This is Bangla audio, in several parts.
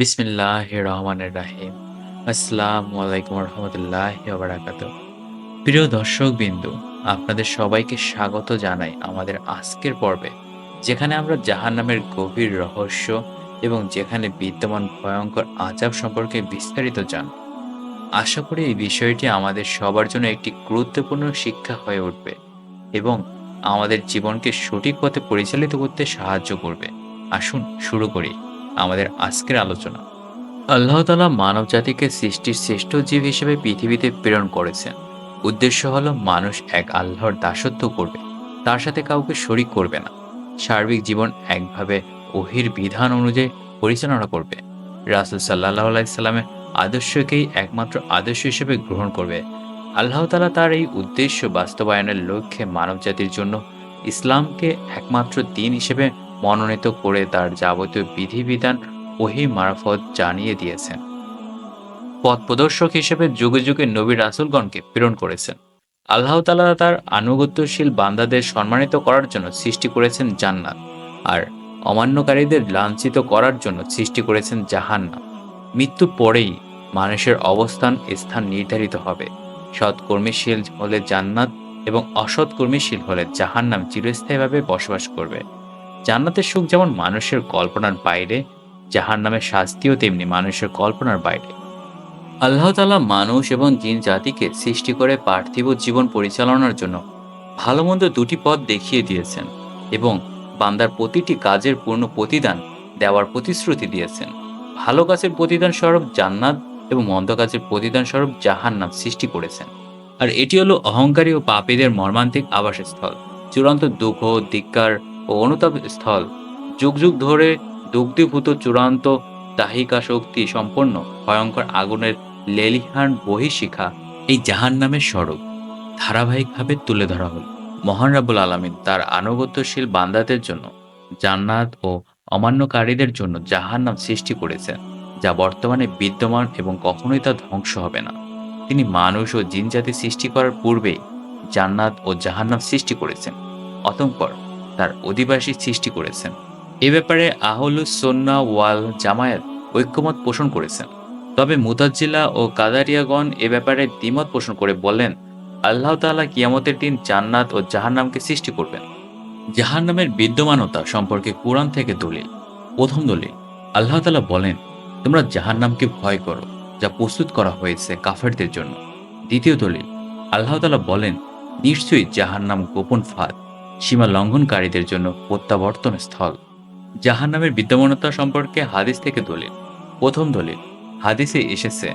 বিসমিল্লাহ রহমানের রাহিম। আসসালামু আলাইকুম রহমতুল্লাহ বারাকাত প্রিয় দর্শক বিন্দু আপনাদের সবাইকে স্বাগত জানাই আমাদের আজকের পর্বে, যেখানে আমরা জাহান নামের গভীর রহস্য এবং যেখানে বিদ্যমান ভয়ঙ্কর আজাব সম্পর্কে বিস্তারিত জান আশা করি এই বিষয়টি আমাদের সবার জন্য একটি গুরুত্বপূর্ণ শিক্ষা হয়ে উঠবে এবং আমাদের জীবনকে সঠিক পথে পরিচালিত করতে সাহায্য করবে। আসুন শুরু করি। আমাদের আজকের আলোচনা। আল্লাহ তালা মানব জাতিকে সৃষ্টির শ্রেষ্ঠ জীব হিসেবে পৃথিবীতে প্রেরণ করেছেন। উদ্দেশ্য হল মানুষ এক আল্লাহর দাসত্ব করবে, তার সাথে কাউকে শরিক করবে না। সার্বিক জীবন একভাবে ওহির বিধান অনুযায়ী পরিচালনা করবে। রাসুল সাল্লাহ আলাইসাল্লামের আদর্শকেই একমাত্র আদর্শ হিসেবে গ্রহণ করবে। আল্লাহ তালা তার এই উদ্দেশ্য বাস্তবায়নের লক্ষ্যে মানব জাতির জন্য ইসলামকে একমাত্র দিন হিসেবে মনোনীত করে তার যাবতীয় বিধিবিধান ওহি মারফত জানিয়ে দিয়েছেন। পথ প্রদর্শক হিসেবে যুগে যুগে নবী রাসুলগণকে প্রেরণ করেছেন। আল্লাহ তালা তার আনুগত্যশীল বান্দাদের সম্মানিত করার জন্য সৃষ্টি করেছেন জান্নাত আর অমান্যকারীদের লাঞ্ছিত করার জন্য সৃষ্টি করেছেন জাহান্নাম। মৃত্যুর পরেই মানুষের অবস্থান স্থান নির্ধারিত হবে। সৎকর্মীশীল হলে জান্নাত এবং অসৎকর্মীশীল হলে জাহান্নাম চিরস্থায়ীভাবে বসবাস করবে। জান্নাতের সুখ যেমন মানুষের কল্পনার বাইরে জাহান নামের শাস্তিও তেমনি মানুষের কল্পনার বাইরে। আল্লাহ তালা মানুষ এবং জিন জাতিকে সৃষ্টি করে পার্থিব জীবন পরিচালনার জন্য ভালো মন্দ দুটি পথ দেখিয়ে দিয়েছেন এবং বান্দার প্রতিটি কাজের পূর্ণ প্রতিদান দেওয়ার প্রতিশ্রুতি দিয়েছেন। ভালো কাজের প্রতিদান স্বরূপ জান্নাত এবং মন্দ কাজের প্রতিদান স্বরূপ জাহান্নাম সৃষ্টি করেছেন। আর এটি হলো অহংকারী ও পাপীদের মর্মান্তিক আবাসস্থল। চূড়ান্ত দুঃখ, ধিক্কার ও অনুতাপ স্থল। যুগ যুগ ধরে দুগ্ধীভূত চূড়ান্ত দাহিকা শক্তি সম্পন্ন ভয়ঙ্কর আগুনের লেলিহান বহিশিখা এই জাহান নামের স্বরূপ। ধারাবাহিকভাবে তুলে ধরা হল। মহান রাবুল আলমিন তার আনুগত্যশীল বান্দাদের জন্য, জান্নাত ও অমান্যকারীদের জন্য জাহান নাম সৃষ্টি করেছেন, যা বর্তমানে বিদ্যমান এবং কখনোই তা ধ্বংস হবে না। তিনি মানুষ ও জিনজাতি সৃষ্টি করার পূর্বেই জান্নাত ও জাহান্নাম সৃষ্টি করেছেন। অতঃপর তার অধিবাসী সৃষ্টি করেছেন। এ ব্যাপারে আহলুস সন্না ওয়াল জামায়াত ঐক্যমত পোষণ করেছেন। তবে মুতাজ্জিলা ও কাদারিয়াগণ এ ব্যাপারে দ্বিমত পোষণ করে বললেন, আল্লাহ তাআলা কিয়ামতের দিন জান্নাত ও জাহান্নামকে সৃষ্টি করবেন। জাহান্নামের বিদ্যমানতা সম্পর্কে কোরআন থেকে দলিল। প্রথম দলিল, আল্লাহ তালা বলেন, তোমরা জাহান্নামকে ভয় করো, যা প্রস্তুত করা হয়েছে কাফেরদের জন্য। দ্বিতীয় দলিল, আল্লাহ তালা বলেন, নিশ্চয়ই জাহান্নাম গোপন ফাঁদ। সীমা লঙ্ঘনকারীদের জন্য প্রত্যাবর্তন স্থল। জাহান নামের বিদ্যমানতা সম্পর্কে হাদিস থেকে দলিল। প্রথম দলিল, হাদিসে এসেছে,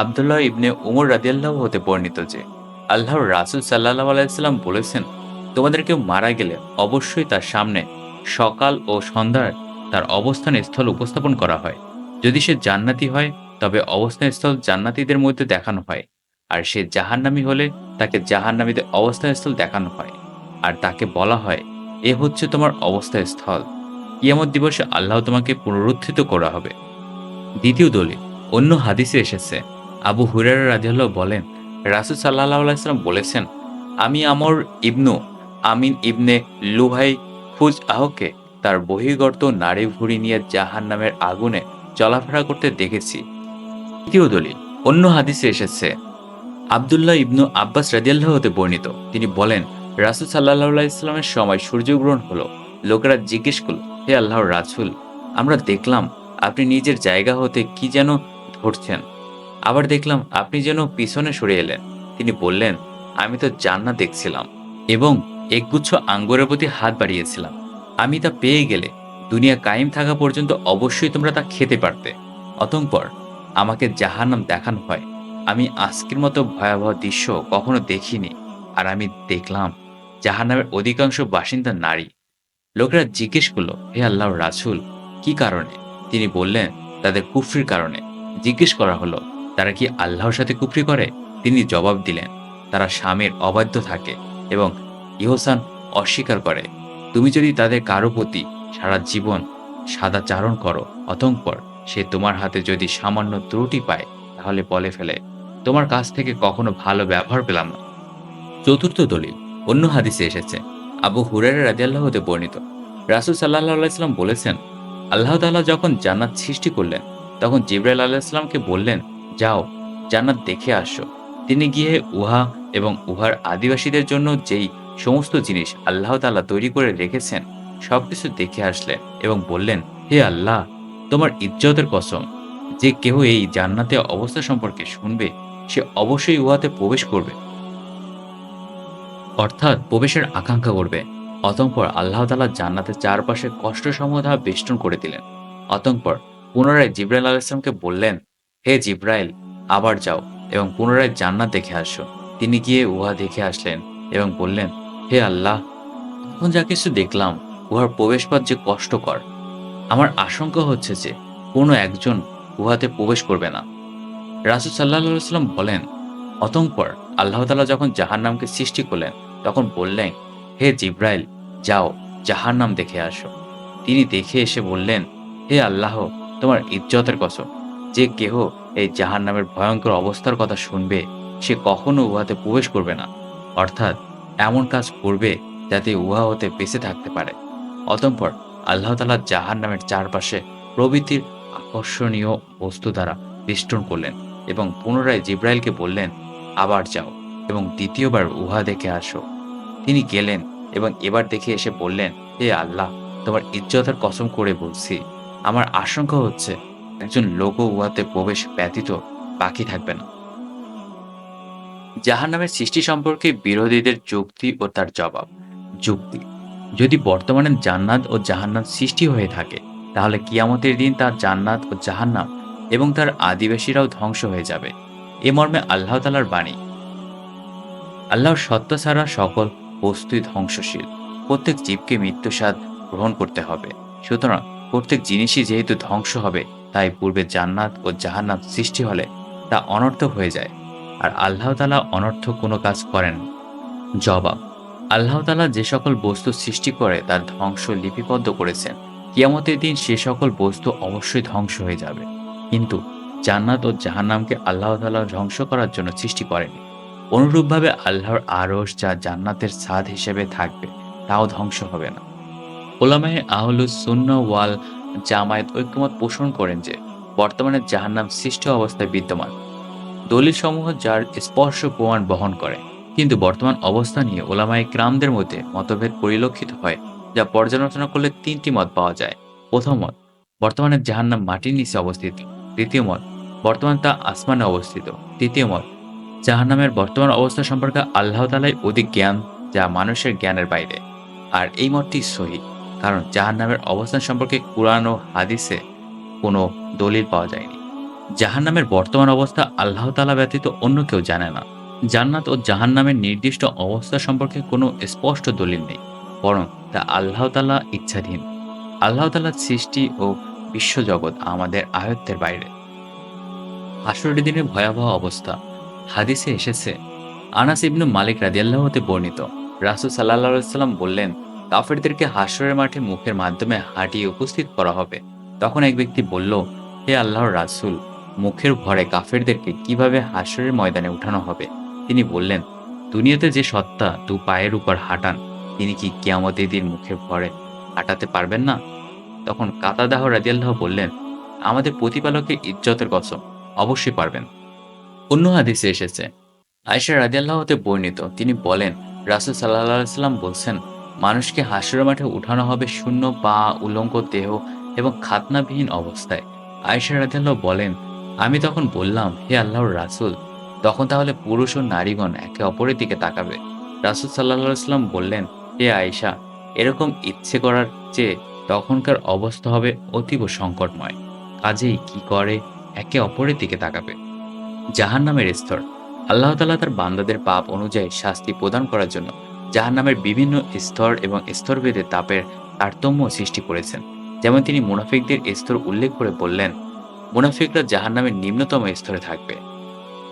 আবদুল্লাহ ইবনে উমর রাদিয়াল্লাহ হতে বর্ণিত যে, আল্লাহর রাসুল সাল্লাহ আলাইসাল্লাম বলেছেন, তোমাদের কেউ মারা গেলে অবশ্যই তার সামনে সকাল ও সন্ধ্যার তার অবস্থান স্থল উপস্থাপন করা হয়। যদি সে জান্নাতি হয়, তবে অবস্থান স্থল জান্নাতীদের মধ্যে দেখানো হয়, আর সে জাহান্নামী হলে তাকে জাহান্নামীদের অবস্থান স্থল দেখানো হয়। আর তাকে বলা হয়, এ হচ্ছে তোমার অবস্থা স্থল ইয়ামত দিবসে আল্লাহ তোমাকে পুনরুত্থিত করা হবে। দ্বিতীয় দলিল, অন্য হাদিসে এসেছে, আবু হুরার রাজিয়াল্লাহ বলেন, রাসুল সাল্লাহ আলাইসাল্লাম বলেছেন, আমি আমর ইবনু আমিন ইবনে লুহাই খুজ আহকে তার বহির্গর্ত নারী ভুড়ি নিয়ে জাহান নামের আগুনে চলাফেরা করতে দেখেছি। তৃতীয় দলিল, অন্য হাদিসে এসেছে, আবদুল্লাহ ইবনু আব্বাস রাজিয়াল্লাহ হতে বর্ণিত। তিনি বলেন রাসুল সাল্লাহ ইসলামের সময় সূর্যগ্রহণ হলো। লোকেরা জিজ্ঞেস করল, হে আল্লাহর রাসুল, আমরা দেখলাম আপনি নিজের জায়গা হতে কি যেন ধরছেন। আবার দেখলাম আপনি যেন পিছনে সরে এলেন। তিনি বললেন, আমি তো জান্না দেখছিলাম এবং একগুচ্ছ আঙ্গুরের প্রতি হাত বাড়িয়েছিলাম। আমি তা পেয়ে গেলে দুনিয়া কায়েম থাকা পর্যন্ত অবশ্যই তোমরা তা খেতে পারতে। অতঃপর আমাকে জাহান্নাম দেখানো হয়। আমি আজকের মতো ভয়াবহ দৃশ্য কখনো দেখিনি। আর আমি দেখলাম জাহান্নামের অধিকাংশ বাসিন্দা নারী। লোকেরা জিজ্ঞেস করল, হে আল্লাহর রাসুল, কি কারণে? তিনি বললেন, তাদের কুফরির কারণে। জিজ্ঞেস করা হলো, তারা কি আল্লাহর সাথে কুফরি করে? তিনি জবাব দিলেন, তারা স্বামীর অবাধ্য থাকে এবং ইহসান অস্বীকার করে। তুমি যদি তাদের কারও প্রতি সারা জীবন সাদা চারণ করো, অতঃপর সে তোমার হাতে যদি সামান্য ত্রুটি পায়, তাহলে বলে ফেলে, তোমার কাছ থেকে কখনো ভালো ব্যবহার পেলাম না। চতুর্থ দলিল অন্য হাদিসে এসেছে আবু হুরের রাজিয়াল্লাহ হতে বর্ণিত রাসুল সাল্লাহ আলাইসাল্লাম বলেছেন আল্লাহ তাআলা যখন জান্নাত সৃষ্টি করলেন তখন জিব্রাইল আলাইহিসসালামকে বললেন, "যাও, জান্নাত দেখে আসো।" তিনি গিয়ে উহা এবং উহার আদিবাসীদের জন্য যেই সমস্ত জিনিস আল্লাহ তাআলা তৈরি করে রেখেছেন, সবকিছু দেখে আসলেন এবং বললেন, "হে আল্লাহ! তোমার ইজ্জতের কসম, যে কেহ এই জান্নাতে অবস্থা সম্পর্কে শুনবে, সে অবশ্যই উহাতে প্রবেশ করবে।" অর্থাৎ প্রবেশের আকাঙ্ক্ষা করবে। অতঃপর আল্লাহ তাআলা জান্নাতের চারপাশে কষ্ট কষ্টসমূহ বেষ্টন করে দিলেন। অতঃপর পুনরায় জিব্রাইল আলাইহিসসালামকে বললেন, "হে জিব্রাইল, আবার যাও এবং পুনরায় জান্নাত দেখে আসো।" তিনি গিয়ে উহা দেখে আসলেন এবং বললেন, "হে আল্লাহ! তখন যা কিছু দেখলাম, উহার প্রবেশপথ যে কষ্টকর। আমার আশঙ্কা হচ্ছে যে, কোনো একজন উহাতে প্রবেশ করবে না।" রাসূল সাল্লাল্লাহু আলাইহি ওয়াসাল্লাম বলেন, অতঙ্কর আল্লাহ তাআলা যখন জাহান্নামকে সৃষ্টি করলেন, তখন বললেন, "হে জিব্রাইল, যাও, জাহান্নাম দেখে আসো।" তিনি দেখে এসে বললেন, "হে আল্লাহ! তোমার ইজ্জতের কসম, যে কেহ এই জাহান্নামের ভয়ঙ্কর অবস্থার কথা শুনবে, সে কখনো উহাতে প্রবেশ করবে না। অর্থাৎ এমন কাজ করবে যাতে উহা হতে বেঁচে থাকতে পারে।" অতঃপর আল্লাহ তাআলা জাহান্নামের চারপাশে প্রভৃতির আকর্ষণীয় বস্তু দ্বারা বেষ্টন করলেন এবং পুনরায় জিব্রাইলকে বললেন, "আবার যাও এবং দ্বিতীয়বার উহা দেখে আসো।" তিনি গেলেন এবং এবার দেখে এসে বললেন, "হে আল্লাহ! তোমার ইজ্জতের কসম করে বলছি, আমার আশঙ্কা হচ্ছে একজন লোকও উহাতে প্রবেশ ব্যতীত বাকি থাকবে না।" জাহান্নামের সৃষ্টি সম্পর্কে বিরোধীদের যুক্তি ও তার জবাব। যুক্তি: যদি বর্তমানে জান্নাত ও জাহান্নাম সৃষ্টি হয়ে থাকে, তাহলে কিয়ামতের দিন তার জান্নাত ও জাহান্নাম এবং তার আদিবাসীরাও ধ্বংস হয়ে যাবে। এ মর্মে আল্লাহ তাআলার বাণী। আল্লাহর সত্য ছাড়া সকল বস্তুই ধ্বংসশীল। প্রত্যেক জীবকে মৃত্যুস্বাদ গ্রহণ করতে হবে। সুতরাং প্রত্যেক জিনিসই যেহেতু ধ্বংস হবে, তাই পূর্বে জান্নাত ও জাহান্নাম সৃষ্টি হলে তা অনর্থক হয়ে যায়। আর আল্লাহ তাআলা অনর্থক কোনো কাজ করেন জবাব: আল্লাহ তালা যে সকল বস্তু সৃষ্টি করে তার ধ্বংস লিপিবদ্ধ করেছেন। কিয়ামতের দিন সে সকল বস্তু অবশ্যই ধ্বংস হয়ে যাবে। কিন্তু জান্নাত ও জাহান্নামকে আল্লাহ তালা ধ্বংস করার জন্য সৃষ্টি করেননি। অনুরূপভাবে আল্লাহর আরশ যা জান্নাতের ছাদ হিসেবে থাকবে, তাও ধ্বংস হবে না। উলামায়ে আহলুস সুন্নাহ ওয়াল জামায়াত ঐকমত্য পোষণ করেন যে, বর্তমানে জাহান্নাম সৃষ্টি অবস্থায় বিদ্যমান। দলিলসমূহ যার স্পষ্ট প্রমাণ বহন করে। কিন্তু বর্তমান অবস্থা নিয়ে উলামায়ে কেরামদের মধ্যে মতভেদ পরিলক্ষিত হয়, যা পর্যালোচনা করলে তিনটি মত পাওয়া যায়। প্রথম মত, বর্তমানে জাহান্নাম মাটির নিচে অবস্থিত। দ্বিতীয় মত, বর্তমান তা আসমানে অবস্থিত। তৃতীয় মত, জাহান্নামের বর্তমান অবস্থা সম্পর্কে আল্লাহ তাআলাই অধিক জ্ঞান, যা মানুষের জ্ঞানের বাইরে। আর এই মতটি সহিহ, কারণ জাহান্নামের অবস্থান সম্পর্কে কুরআন ও হাদীসে কোনো দলিল পাওয়া যায়নি। জাহান্নামের বর্তমান অবস্থা আল্লাহ তাআলা ব্যতীত অন্য কেউ জানে না। জান্নাত ও জাহান্নামের নির্দিষ্ট অবস্থা সম্পর্কে কোনো স্পষ্ট দলিল নেই, বরং তা আল্লাহ তাআলা ইচ্ছাধীন। আল্লাহ তাআলার সৃষ্টি ও বিশ্বজগৎ আমাদের আয়ত্তের বাইরে। হাসরের দিনের ভয়াবহ অবস্থা হাদিসে এসেছে, আনাস ইবনু মালিক রাদিয়াল্লাহু হতে বর্ণিত, রাসূল সাল্লাল্লাহু আলাইহি ওয়াসাল্লাম বললেন, কাফেরদেরকে হাসরের মাঠে মুখের মাধ্যমে হাঁটিয়ে উপস্থিত করা হবে। তখন এক ব্যক্তি বলল, হে আল্লাহর রাসূল, মুখের ভরে কাফেরদেরকে কীভাবে হাসরের ময়দানে উঠানো হবে? তিনি বললেন, দুনিয়াতে যে সত্তা দু পায়ের উপর হাঁটান, তিনি কি কিয়ামতের দিন মুখের ভরে হাঁটাতে পারবেন না? তখন কাতাদাহ রাদিয়াল্লাহু বললেন, আমাদের প্রতিপালকের ইজ্জতের কসম, অবশ্যই পারবেন। অন্য হাদিসে এসেছে, আয়েশা রাদিয়াল্লাহু হতে বর্ণিত, তিনি বলেন, রাসূল সাল্লাল্লাহু আলাইহি ওয়াসাল্লাম বলছেন, মানুষকে হাসরের মাঠে উঠানো হবে শূন্য পা, উলঙ্গ দেহ এবং খাতনাবিহীন অবস্থায়। আয়েশা রাদিয়াল্লাহু বলেন, আমি তখন বললাম, হে আল্লাহর রাসূল, তখন তাহলে পুরুষ ও নারীগণ একে অপরের দিকে তাকাবে। রাসূল সাল্লাল্লাহু আলাইহি ওয়াসাল্লাম বললেন, হে আয়েশা, এরকম ইচ্ছে করার চেয়ে তখনকার অবস্থা হবে অতীব সংকটময়। কাজেই কি করে একে অপরের দিকে তাকাবে। জাহান্নামের স্তর আল্লাহ তালা তার বান্দাদের পাপ অনুযায়ী শাস্তি প্রদান করার জন্য জাহান্নামের বিভিন্ন স্তর এবং স্তরভেদে তাপের তারতম্য সৃষ্টি করেছেন। যেমন তিনি মুনাফিকদের স্তর উল্লেখ করে বললেন, মুনাফিকরা জাহান্নামের নিম্নতম স্তরে থাকবে।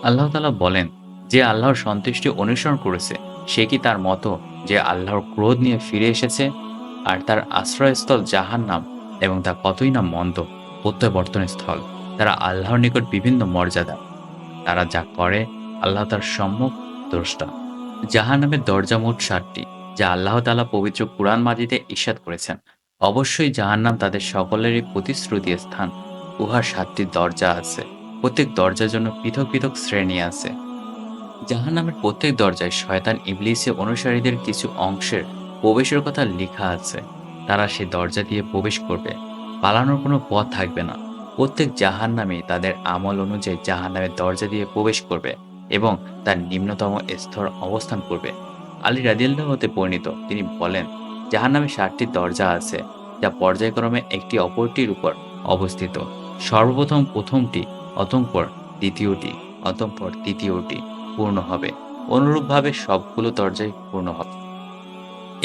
আল্লাহ তালা বলেন, যে আল্লাহর সন্তুষ্টি অনুসরণ করেছে, সে কি তার মতো যে আল্লাহর ক্রোধ নিয়ে ফিরে এসেছে? আর তার আশ্রয়স্থল জাহান্নাম এবং তা কতই না মন্দ প্রত্যাবর্তনের স্থল। তারা আল্লাহর নিকট বিভিন্ন মর্যাদা। তারা যা করে আল্লাহ তার সম্মুখ দ্রষ্টা। জাহান্নামের দরজা মোট সাতটি, যা আল্লাহ তাআলা পবিত্র কুরআন মাজিদে ইরশাদ করেছেন। অবশ্যই জাহান্নাম তাদের সকলেরই প্রতিশ্রুতির স্থান। উহার সাতটি দরজা আছে প্রত্যেক দরজার জন্য পৃথক পৃথক শ্রেণি আছে জাহান্নামের প্রত্যেক দরজায় শয়তান ইবলিসের অনুসারীদের কিছু অংশের প্রবেশের কথা লেখা আছে তারা সে দরজা দিয়ে প্রবেশ করবে পালানোর কোনো পথ থাকবে না প্রত্যেক জাহান্নামে তাদের আমল অনুযায়ী জাহান্নামের দরজা দিয়ে প্রবেশ করবে এবং তার নিম্নতম স্তর অবস্থান করবে। আলী রাদিয়াল্লাহ হতে পরিণত তিনি বলেন, জাহান্নামে ষাটটি দরজা আছে, যা পর্যায়ক্রমে একটি অপরটির উপর অবস্থিত। সর্বপ্রথম প্রথমটি, অতঃপর দ্বিতীয়টি, অতঃপর তৃতীয়টি পূর্ণ হবে। অনুরূপভাবে সবগুলো দরজাই পূর্ণ হবে।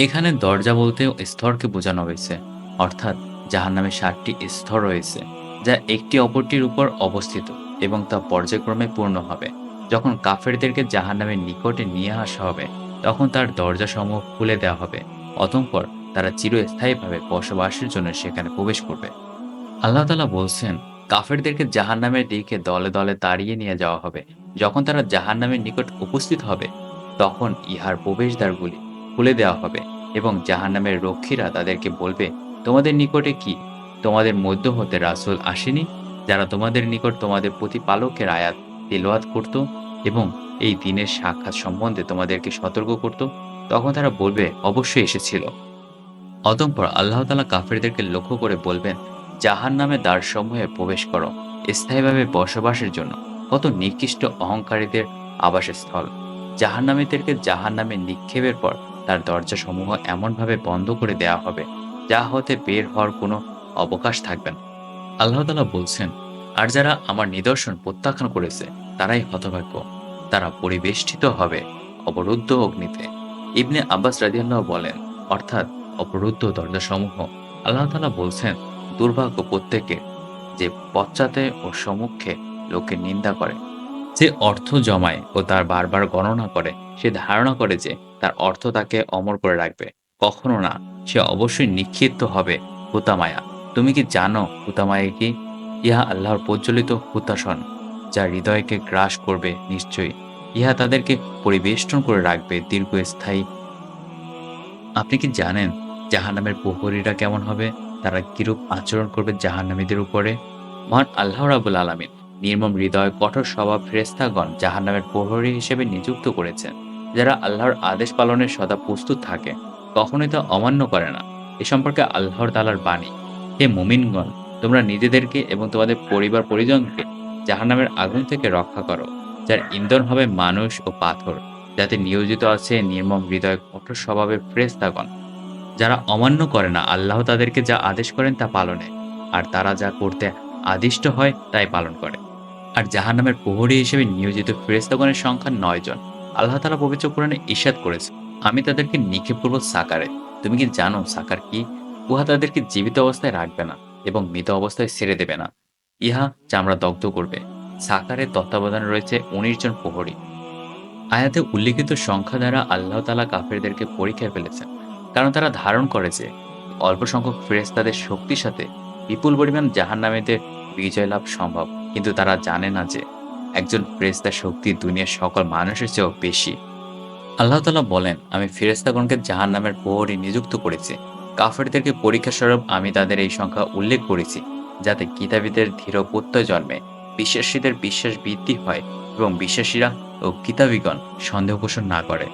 এখানে দরজা বলতে স্তরকে বোঝানো হয়েছে, অর্থাৎ জাহান্নামে ষাটটি স্তর রয়েছে। যা একটি অপরটির উপর অবস্থিত এবং তা পর্যায়ক্রমে পূর্ণ হবে। যখন কাফেরদেরকে জাহান্নামের নিকটে নিয়ে আসা হবে, তখন তার দরজাসমূহ খুলে দেওয়া হবে। অতঃপর তারা চিরস্থায়ীভাবে বসবাসের জন্য সেখানে প্রবেশ করবে। আল্লাহ তালা বলছেন, কাফেরদেরকে জাহান্নামের দিকে দলে দলে তাড়িয়ে নিয়ে যাওয়া হবে। যখন তারা জাহান্নামের নিকট উপস্থিত হবে, তখন ইহার প্রবেশদ্বারগুলি খুলে দেওয়া হবে এবং জাহান্নামের রক্ষীরা তাদেরকে বলবে, তোমাদের নিকটে কি তোমাদের মধ্য হতে রাসূল আসেনি, যারা তোমাদের নিকট তোমাদের প্রতিপালকের আয়াত তেলাওয়াত করত এবং এই দিনের সাক্ষাৎ সম্বন্ধে তোমাদেরকে সতর্ক করত, তখন তারা বলবে, অবশ্যই এসেছিল। অতঃপর আল্লাহ তালা কাফেরদেরকে লক্ষ্য করে বলবেন জাহান নামে দ্বারসমূহে প্রবেশ করো, স্থায়ীভাবে বসবাসের জন্য। কত নিকৃষ্ট অহংকারীদের আবাসস্থল। জাহান নামীদেরকে জাহান নামে নিক্ষেপের পর তার দরজাসমূহ এমনভাবে বন্ধ করে দেওয়া হবে, যা হতে বের হওয়ার কোনো অবকাশ থাকবে না আল্লাহ তালা বলছেন, আর যারা আমার নিদর্শন প্রত্যাখ্যান করেছে, তারাই হতভাগ্য। তারা পরিবেষ্টিত হবে অবরুদ্ধ অগ্নিতে। ইবনে আব্বাস রাদিয়াল্লাহ বলেন, অর্থাৎ অবরুদ্ধ দরজাসমূহ। আল্লাহ তালা বলছেন, দুর্ভাগ্য প্রত্যেকের যে পশ্চাতে ও সম্মুখে লোকে নিন্দা করে, যে অর্থ জমায় ও তার বারবার গণনা করে, সে ধারণা করে যে তার অর্থ তাকে অমর করে রাখবে। কখনো না, সে অবশ্যই নিক্ষিপ্ত হবে হুতামায়া। তুমি কি জানো হুতামায়া কি? ইহা আল্লাহর প্রজ্বলিত হুতাসন যা হৃদয়কে গ্রাস করবে নিশ্চয়ই। ইহা তাদেরকে পরিবেষ্টন করে রাখবে দীর্ঘস্থায়ী। আপনি কি জানেন জাহান্নামের প্রহরীরা কেমন হবে? তারা কিরূপ আচরণ করবে জাহান্নামীদের উপরে? মহান আল্লাহ রাবুল আলমিন নির্মম হৃদয়, কঠোর স্বভাব ফ্রেস্তাগণ জাহান্নামের প্রহরী হিসেবে নিযুক্ত করেছেন, যারা আল্লাহর আদেশ পালনের সদা প্রস্তুত থাকে, কখনোই তা অমান্য করে না। এ সম্পর্কে আল্লাহর তালার বাণী। হে মুমিনগণ, তোমরা নিজেদেরকে এবং তোমাদের পরিবার পরিজনকে জাহান্নামের আগুন থেকে রক্ষা করো, যার ইন্ধন হবে মানুষ ও পাথর, যাতে নিয়োজিত আছে নির্মম হৃদয় কঠোর স্বভাবের ফ্রেস্তাগণ যারা অমান্য করে না, আল্লাহ তাদেরকে যা আদেশ করেন তা পালনে, আর তারা যা করতে আদিষ্ট হয়, তাই পালন করে। আর জাহান্নামের প্রহরী হিসেবে নিয়োজিত ফেরেস্তাগণের সংখ্যা নয় জন। আল্লাহ তালা পবিত্র কোরআনে ঈর্ষাদ করেছে, আমি তাদেরকে নিক্ষেপ করব সাকারে। তুমি কি জানো সাকার কি? উহা তাদেরকে জীবিত অবস্থায় রাখবে না এবং মৃত অবস্থায় ছেড়ে দেবে না। ইহা চামড়া দগ্ধ করবে। সাকারের তত্ত্বাবধানে রয়েছে উনিশ জন প্রহরী। আয়াতে উল্লিখিত সংখ্যা দ্বারা আল্লাহ তালা কাফেরদেরকে পরীক্ষায় ফেলেছেন, কারণ তারা ধারণ করে যে অল্প সংখ্যক ফেরেস্তাদের শক্তির সাথে বিপুল পরিমাণ জাহান্নামীদের বিজয় লাভ সম্ভব। কিন্তু তারা জানে না যে একজন ফেরেস্তার শক্তি দুনিয়ার সকল মানুষের চেয়েও বেশি। আল্লাহ তালা বলেন, আমি ফেরেস্তাগণকে জাহান নামের প্রহরী নিযুক্ত করেছি। কাফেরদেরকে পরীক্ষা স্বরূপ আমি তাদের এই সংখ্যা উল্লেখ করেছি, যাতে কিতাবীদের ধীর প্রত্যয় জন্মে, বিশ্বাসীদের বিশ্বাস বৃদ্ধি হয় এবং বিশ্বাসীরা ও কিতাবীগণ সন্দেহ পোষণ না করে।